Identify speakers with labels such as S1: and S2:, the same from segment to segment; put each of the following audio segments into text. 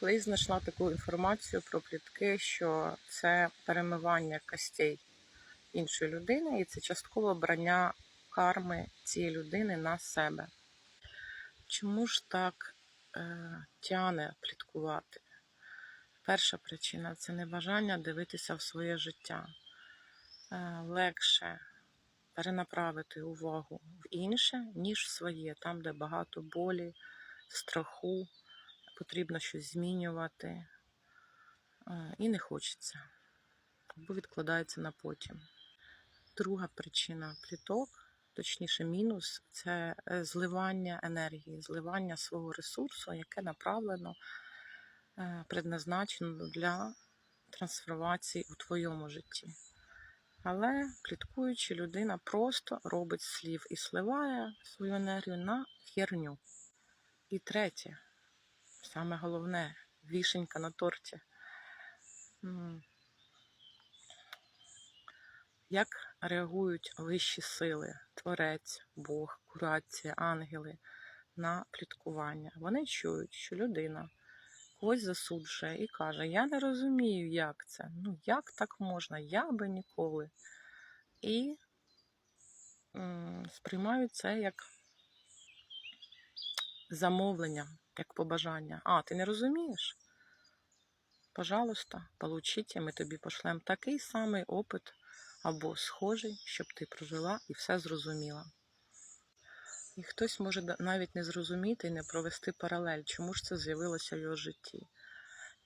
S1: Колись знайшла таку інформацію про плітки, що це перемивання костей іншої людини, і це часткове брання карми цієї людини на себе. Чому ж так е, тяне пліткувати? Перша причина це небажання дивитися в своє життя. Е, легше перенаправити увагу в інше, ніж в своє, там, де багато болі, страху, потрібно щось змінювати. Е, І не хочеться, або відкладається на потім. Друга причина пліток, точніше, мінус це е, зливання енергії, зливання свого ресурсу, яке направлено, е, предназначено для трансформації у твоєму житті. Але пліткуючи, людина просто робить слів і сливає свою енергію на херню. І третє, саме головне, вішенька на торті. Як реагують вищі сили, творець, Бог, курація, ангели на пліткування? Вони чують, що людина когось засуджує і каже: Я не розумію, як це. Ну, як так можна? Я би ніколи. І сприймають це як замовлення, як побажання. А, ти не розумієш? Пожалуйста, получите, ми тобі пошлемо такий самий опит або схожий, щоб ти прожила і все зрозуміла. І хтось може навіть не зрозуміти і не провести паралель, чому ж це з'явилося в його житті.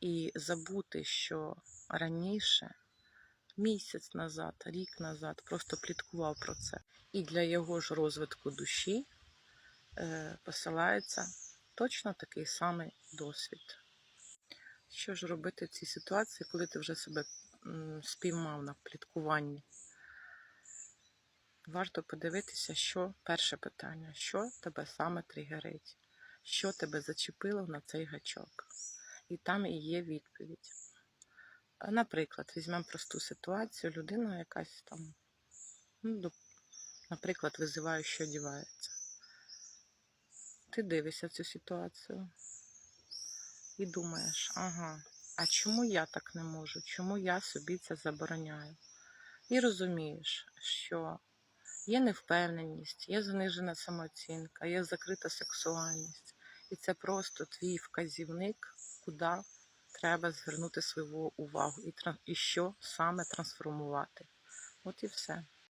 S1: І забути, що раніше, місяць назад, рік назад, просто пліткував про це. І для його ж розвитку душі е, посилається точно такий самий досвід. Що ж робити в цій ситуації, коли ти вже себе спіймав на пліткуванні? Варто подивитися, що перше питання, що тебе саме тригерить, що тебе зачепило на цей гачок. І там і є відповідь. Наприклад, візьмемо просту ситуацію, людина якась там, ну, наприклад, визиває, що одівається. Ти дивишся цю ситуацію і думаєш, ага, а чому я так не можу? Чому я собі це забороняю? І розумієш, що є невпевненість, є занижена самооцінка, є закрита сексуальність. І це просто твій вказівник, куди треба звернути свою увагу і, і що саме трансформувати. От і все.